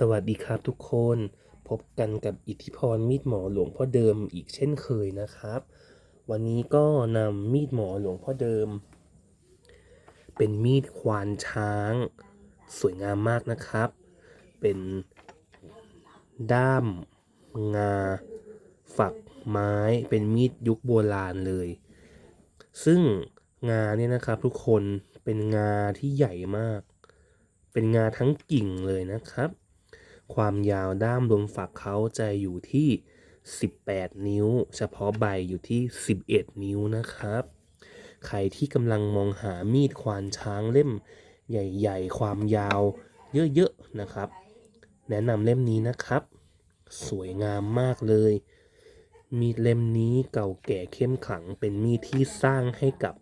สวัสดีครับทุกคน พบกันกับอิทธิพรมีดหมอหลวงพ่อเดิมอีกเช่นเคยนะครับ วันนี้ก็นำมีดหมอหลวงพ่อเดิม เป็นมีดควานช้าง สวยงามมากนะครับ เป็นด้ามงา ฝักไม้เป็นมีดยุคโบราณเลย ซึ่งงาเนี่ยนะครับทุกคนเป็นงาที่ใหญ่มาก เป็นงาทั้งกิ่งเลยนะครับ ความยาวด้ามรวมฝักเขาจะอยู่ที่ 18 นิ้ว เฉพาะใบอยู่ที่ 11 นิ้วนะครับ ใครที่กำลังมองหามีดควานช้างเล่มใหญ่ๆ ความยาวเยอะๆนะครับ แนะนำเล่มนี้นะครับ สวยงามมากเลย มีดเล่มนี้เก่าแก่เข้มขลังเป็นมีดที่สร้างให้กับ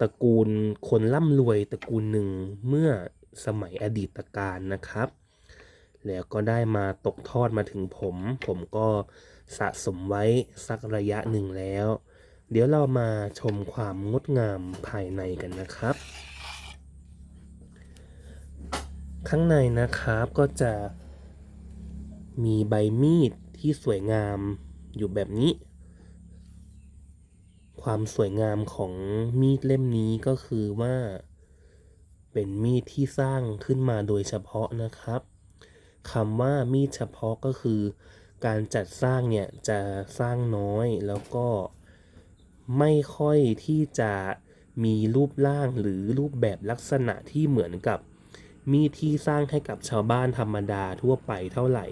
ตระกูลคนร่ำรวยตระกูลหนึ่งเมื่อสมัยอดีตการนะครับ แล้วก็ได้มาตกทอดมาถึงผม ผมก็สะสมไว้สักระยะหนึ่งแล้ว เดี๋ยวเรามาชมความงดงามภายในกันนะครับ ข้างในนะครับก็จะมีใบมีดที่สวยงามอยู่แบบนี้ ความสวยงามของมีดเล่มนี้ก็คือว่า เป็นมีดที่สร้างขึ้นมาโดยเฉพาะนะครับ คำว่ามีดเฉพาะก็คือ การจัดสร้างเนี่ยจะสร้างน้อยแล้วก็ไม่ค่อยที่จะมีรูปร่างหรือรูปแบบลักษณะที่เหมือนกับมีดที่สร้างให้กับชาวบ้านธรรมดาทั่วไปเท่าไหร่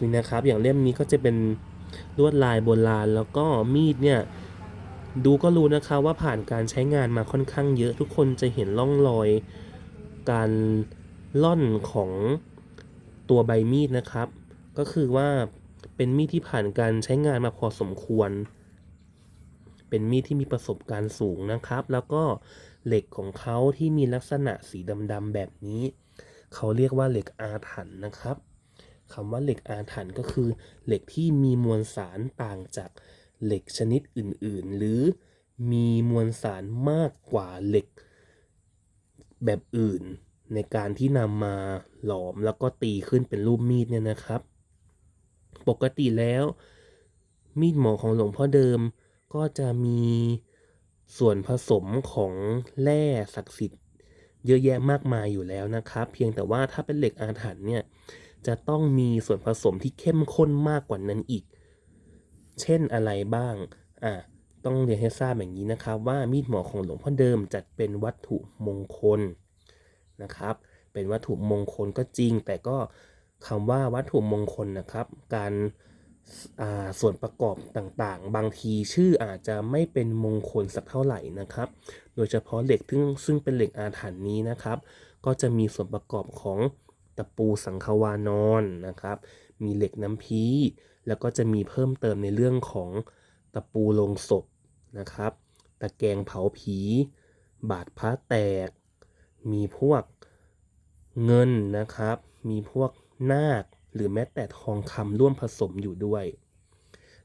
นี่นะครับ อย่างเล่มนี้ก็จะเป็นลวดลายโบราณแล้วก็มีดเนี่ยดูก็รู้นะคะว่าผ่านการใช้งานมาค่อนข้างเยอะทุกคนจะเห็นร่องรอย การ ล่อนของตัวใบมีดนะครับ ก็คือว่าเป็นมีดที่ผ่านการใช้งานมาพอสมควร เป็นมีดที่มีประสบการณ์สูงนะครับ แล้วก็เหล็กของเขาที่มีลักษณะสีดำๆแบบนี้ เขาเรียกว่าเหล็กอาถรรพ์นะครับคำว่าเหล็กอาถรรพ์ก็คือเหล็กที่มีมวลสารต่างจากเหล็กชนิดอื่นๆ หรือมีมวลสารมากกว่าเหล็กแบบอื่น ในการที่นำมาหลอมแล้วก็ตีขึ้นเป็นรูปมีดเนี่ยนะครับ ปกติแล้วมีดหมอของหลวงพ่อเดิมก็จะมีส่วนผสมของแร่ศักดิ์สิทธิ์ เยอะแยะมากมายอยู่แล้วนะครับ เพียงแต่ว่าถ้าเป็นเหล็กอาถรรพ์เนี่ยจะต้องมีส่วนผสมที่เข้มข้นมากกว่านั้นอีก เช่นอะไรบ้างอะต้องเรียนให้ทราบอย่างนี้นะครับว่ามีดหมอของหลวงพ่อเดิมจัดเป็นวัตถุมงคล นะครับ เป็นวัตถุมงคลก็จริง แต่ก็คำว่าวัตถุมงคลนะครับ การส่วนประกอบต่างๆ บางทีชื่ออาจจะไม่เป็นมงคลสักเท่าไหร่นะครับ โดยเฉพาะเหล็กซึ่งซึ่งเป็นเหล็กอาถรรพ์นี้นะครับ ก็จะมีส่วนประกอบของตะปูสังขวานอนนะครับ มีเหล็กน้ำพีแล้วก็จะมีเพิ่มเติมในเรื่องของตะปูลงศพนะครับ ตะแกรงเผาผี บาดพระแตก มีพวกเงินนะครับ มีพวกนาคหรือแม้แต่ทองคำร่วมผสมอยู่ด้วย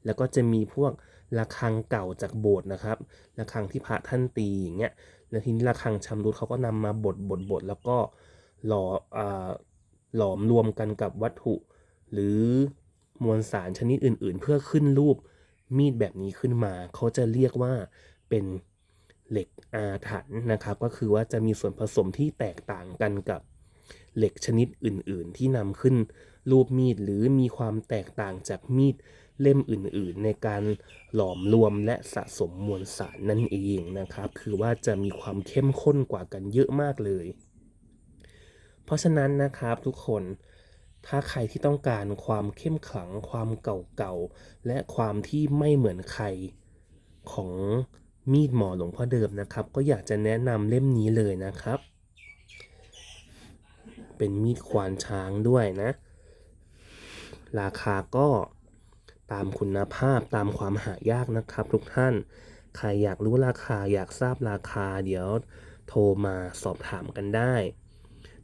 แล้วก็จะมีพวกระฆังเก่าจากโบสถ์นะครับระฆังที่พระท่านตีอย่างเงี้ยแล้วทีนี้ระฆังชำรุดเขาก็นำมาบดบดบดแล้วก็หล่ออ่าหลอมรวมกันกับวัตถุ หรือมวลสารชนิดอื่น ๆ เพื่อขึ้นรูปมีดแบบนี้ขึ้นมา เขาจะเรียกว่าเป็น เหล็กอาถรรพ์นะครับ ก็คือว่าจะมีส่วนผสมที่แตกต่างกันกับเหล็กชนิดอื่น ๆ ที่นำขึ้นรูปมีดหรือมีความแตกต่างจากมีดเล่มอื่น ๆ ในการหลอมรวมและสะสมมวลสารนั่นเองนะครับ คือว่าจะมีความเข้มข้นกว่ากันเยอะมากเลย เพราะฉะนั้นนะครับทุกคนถ้าใครที่ต้องการความเข้มขลัง ความเก่าๆ และความที่ไม่เหมือนใครของ มีดหมอหลวงพ่อเดิมนะครับ ก็อยากจะแนะนำเล่มนี้เลยนะครับ เป็นมีดควานช้างด้วยนะ ราคาก็ตามคุณภาพตามความหายากนะครับทุกท่าน ใครอยากรู้ราคาอยากทราบราคา เดี๋ยวโทรมาสอบถามกันได้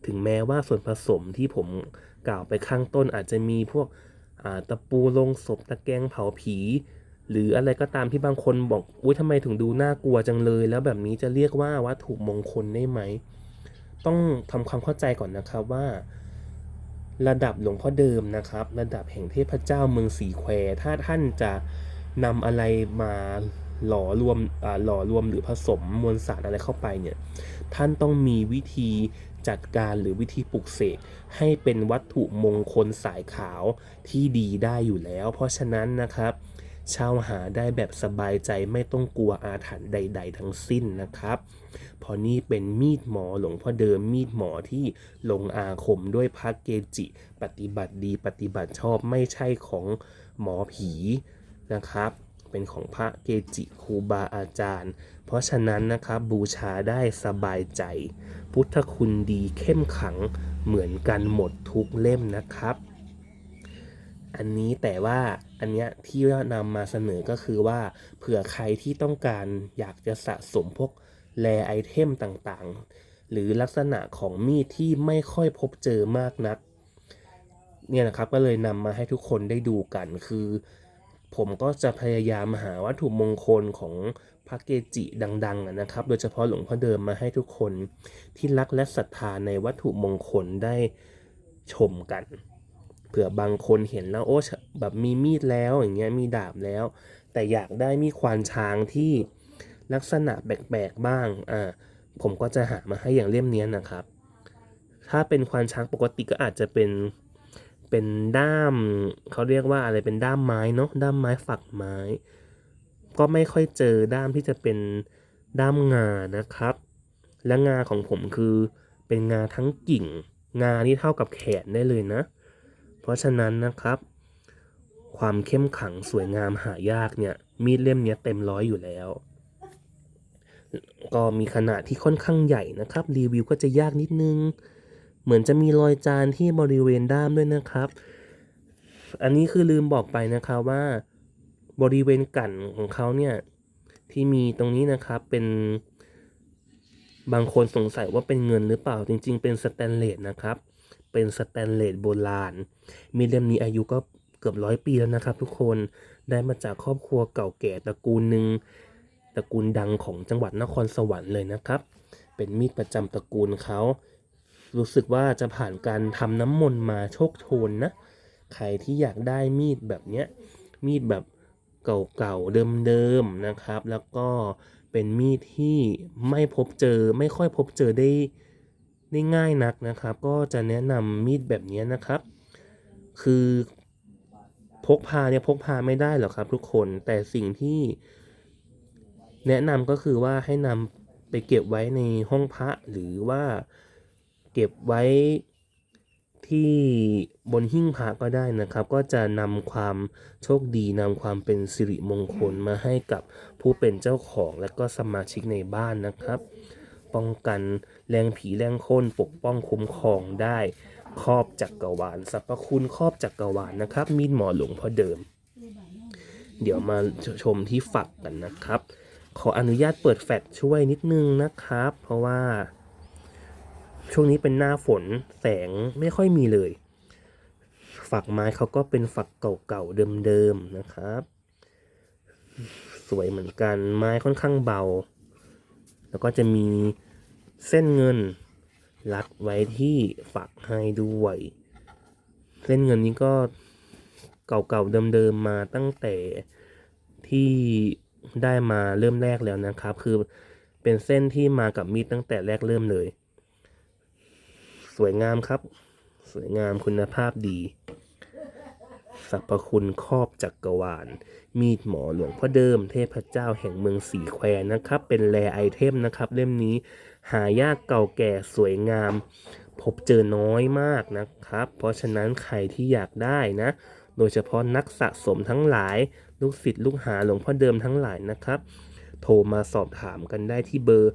ถึงแม้ว่าส่วนผสมที่ผมกล่าวไปข้างต้นอาจจะมีพวกตะปูลงศพตะแกรงเผาผี หรืออะไรก็ตามที่บางคนบอกอุ้ยทำไมถึงดูน่ากลัวจังเลย แล้วแบบนี้จะเรียกว่าวัตถุมงคลได้ไหม ต้องทำความเข้าใจก่อนนะครับว่า ระดับหลวงพ่อเดิมนะครับ ระดับแห่งเทพเจ้าเมืองสีแควถ้าท่านจะนำอะไรมาหล่อรวมหล่อรวมหรือผสมมวลสารอะไรเข้าไปเนี่ย ท่านต้องมีวิธีจัดการหรือวิธีปลุกเสกให้เป็นวัตถุมงคลสายขาวที่ดีได้อยู่แล้ว เพราะฉะนั้นนะครับ เช่าหาได้แบบสบายใจไม่ต้องกลัวอาถรรพ์ใด ๆ ทั้งสิ้นนะครับเพราะนี่เป็นมีดหมอหลวงพ่อเดิมมีดหมอที่ลงอาคมด้วยพระเกจิ ปฏิบัติดีปฏิบัติชอบไม่ใช่ของหมอผีนะครับเป็นของพระเกจิครูบาอาจารย์ เพราะฉะนั้นนะครับบูชาได้สบายใจ พุทธคุณดีเข้มขังเหมือนกันหมดทุกเล่มนะครับ อันนี้แต่ว่าอันเนี้ยที่นำมาเสนอก็คือว่าเผื่อใครที่ต้องการอยากจะสะสมพวกแรไอเทมต่างๆ หรือลักษณะของมีดที่ไม่ค่อยพบเจอมากนักเนี่ยนะครับก็เลยนำมาให้ทุกคนได้ดูกันคือ ผมก็จะพยายามหาวัตถุมงคลของพระเกจิดังๆนะครับ โดยเฉพาะหลวงพ่อเดิมมาให้ทุกคนที่รักและศรัทธาในวัตถุมงคลได้ชมกัน เผื่อบางคนเห็นแล้วโอ้แบบมีมีดแล้วอย่างเงี้ยมีดาบแล้ว แต่อยากได้มีดควานช้างที่ลักษณะแปลกๆบ้างอ่าผมก็จะหามาให้อย่างเล่มนี้นะครับ ถ้าเป็นควานช้างปกติก็อาจจะเป็นเป็นด้ามเขาเรียกว่าอะไรเป็นด้ามไม้เนาะด้ามไม้ฝักไม้ ก็ไม่ค่อยเจอด้ามที่จะเป็นด้ามงานะครับ และงาของผมคือเป็นงาทั้งกิ่ง งานี่เท่ากับแขนได้เลยนะ ราะฉะนั้นนะครับ ความเข้มขังสวยงามหายากเนี่ย มีดเล่มนี้เต็มร้อยอยู่แล้ว ก็มีขนาดที่ค่อนข้างใหญ่นะครับ รีวิวก็จะยากนิดนึง เหมือนจะมีรอยจานที่บริเวณด้ามด้วยนะครับ อันนี้คือลืมบอกไปนะครับว่า บริเวณกั่นของเขาเนี่ยที่มีตรงนี้นะครับเป็นบางคนสงสัยว่าเป็นเงินหรือเปล่าจริง ๆ เป็นสแตนเลสนะครับ เป็นสแตนเลสโบราณ มีเล่มนี้อายุก็เกือบร้อยปีแล้วนะครับทุกคนได้มาจากครอบครัวเก่าแก่ตระกูลหนึ่งตระกูลดังของจังหวัดนครสวรรค์เลยนะครับ เป็นมีดประจำตระกูลเขา รู้สึกว่าจะผ่านการทำน้ำมนต์มาโชคโชนนะ ใครที่อยากได้มีดแบบเนี้ย มีดแบบเก่าๆเดิมๆนะครับ แล้วก็เป็นมีดที่ไม่พบเจอไม่ค่อยพบเจอได้ ได้ง่ายนักนะครับ ก็จะแนะนำมีดแบบนี้นะครับ คือพกพาเนี่ยพกพาไม่ได้หรอกครับ ทุกคนแต่สิ่งที่แนะนำก็คือว่าให้นำไปเก็บไว้ในห้องพระหรือว่าเก็บไว้ที่บนหิ้งพระก็ได้นะครับ ก็จะนำความโชคดีนำความเป็นสิริมงคลมาให้กับผู้เป็นเจ้าของและก็สมาชิกในบ้านนะครับ ป้องกันแรงผีแรงค่นปกป้องคุ้มครองได้ครอบจักกรวาลสรรพคุณครอบจักกรวาลนะครับ มีดหมอหลวงพ่อเดิม เดี๋ยวมาชมที่ฝักกันนะครับ ขออนุญาตเปิดแฟลชช่วยนิดนึงนะครับ เพราะว่า ช่วงนี้เป็นหน้าฝนแสงไม่ค่อยมีเลย ฝักไม้เขาก็เป็นฝักเก่าๆเดิมๆนะครับ สวยเหมือนกันไม้ค่อนข้างเบา แล้วก็จะมีเส้นเงินรัดไว้ที่ฝักให้ด้วย เส้นเงินนี้ก็เก่าๆเดิมๆมาตั้งแต่ที่ได้มาเริ่มแรกแล้วนะครับ คือเป็นเส้นที่มากับมีดตั้งแต่แรกเริ่มเลย สวยงามครับ สวยงามคุณภาพดี สรรพคุณครอบจักกรวาล มีดหมอหลวงพ่อเดิม เทพเจ้าแห่งเมืองสีแควนะครับ เป็นแรไอเทมนะครับ เล่มนี้หายากเก่าแก่สวยงาม พบเจอน้อยมากนะครับ เพราะฉะนั้นใครที่อยากได้นะ โดยเฉพาะนักสะสมทั้งหลาย ลูกศิษย์ลูกหาหลวงพ่อเดิมทั้งหลายนะครับ โทรมาสอบถามกันได้ที่เบอร์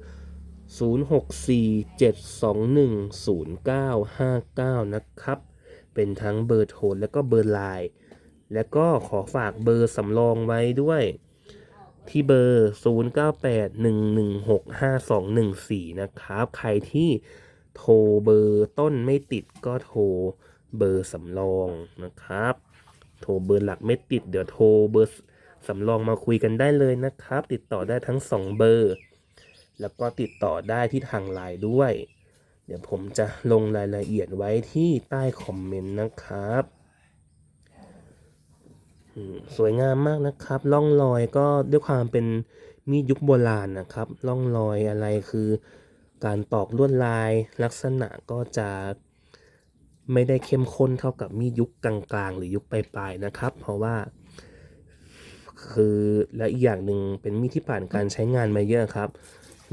0647210959 นะครับเป็นทั้งเบอร์โทรและก็เบอร์ไลน์ แล้วก็ขอฝากเบอร์สำรองไว้ด้วย ที่เบอร์ 0981165214 นะครับ ใครที่โทรเบอร์ต้นไม่ติดก็โทรเบอร์สำรองนะครับ โทรเบอร์หลักไม่ติด เดี๋ยวโทรเบอร์สำรองมาคุยกันได้เลยนะครับ ติดต่อได้ทั้ง 2 เบอร์ แล้วก็ติดต่อได้ที่ทางไลน์ด้วย เดี๋ยวผมจะลงรายละเอียดไว้ที่ใต้คอมเมนต์นะครับ สวยงามมากนะครับร่องรอยก็ด้วยความเป็นมีดยุคโบราณนะครับร่องรอยอะไรคือ การตอกลวดลายลักษณะก็จะไม่ได้เข้มข้นเท่ากับมีดยุคกลางๆ หรือยุคปลายๆนะครับ เพราะว่า คือและอีกอย่างหนึ่งเป็นมีดที่ผ่านการใช้งานมาเยอะครับ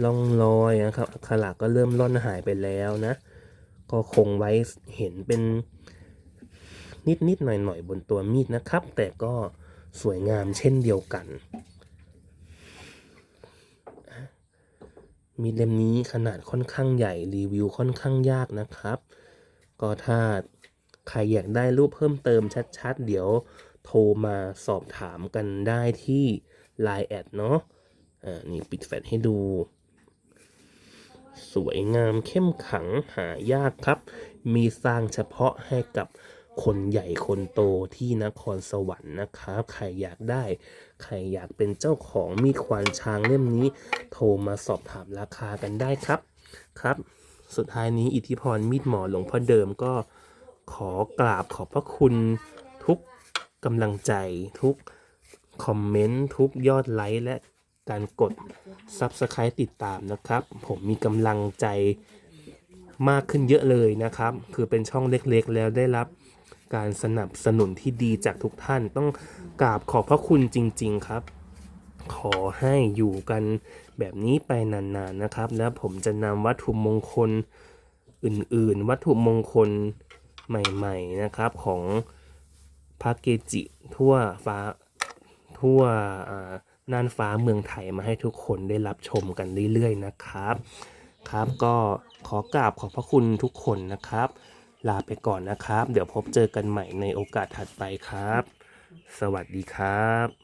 ร่องรอยนะครับอักขระก็เริ่มล่อนหายไปแล้วนะ ก็คงไว้เห็นเป็น นิดๆหน่อยๆบนตัวมีดนะครับ แต่ก็สวยงามเช่นเดียวกัน มีดเล่มนี้ขนาดค่อนข้างใหญ่รีวิวค่อนข้างยากนะครับ ก็ถ้าใครอยากได้รูปเพิ่มเติมชัดๆ เดี๋ยวโทรมาสอบถามกันได้ที่ Line แอดเนาะอ่านี่ปิดแฟลชให้ดู สวยงามเข้มขังหายากครับ มีสร้างเฉพาะให้กับ คนใหญ่คนโตที่นครสวรรค์นะครับ ใครอยากได้ ใครอยากเป็นเจ้าของมีดควานช้างเล่มนี้ โทรมาสอบถามราคากันได้ครับ ครับ สุดท้ายนี้อิทธิพรมีดหมอหลวงพ่อเดิมก็ขอกราบขอบพระคุณทุกกำลังใจทุกคอมเมนต์ทุกยอดไลค์และการกด Subscribe ติดตามนะครับ ผมมีกำลังใจมากขึ้นเยอะเลยนะครับ คือเป็นช่องเล็กๆแล้วได้รับ การสนับสนุนที่ดีจากทุกท่านต้องกราบขอบพระคุณจริง ๆครับ ขอให้อยู่กันแบบนี้ไปนานๆนะครับ แล้วผมจะนำวัตถุมงคลอื่นๆ วัตถุมงคลใหม่ๆนะครับของพระเกจิทั่วฟ้าทั่วน่านฟ้าเมืองไทยมาให้ทุกคนได้รับชมกันเรื่อยๆนะครับครับ ก็ขอกราบขอบพระคุณทุกคนนะครับ ลาไปก่อนนะครับ เดี๋ยวพบเจอกันใหม่ในโอกาสถัดไปครับ สวัสดีครับ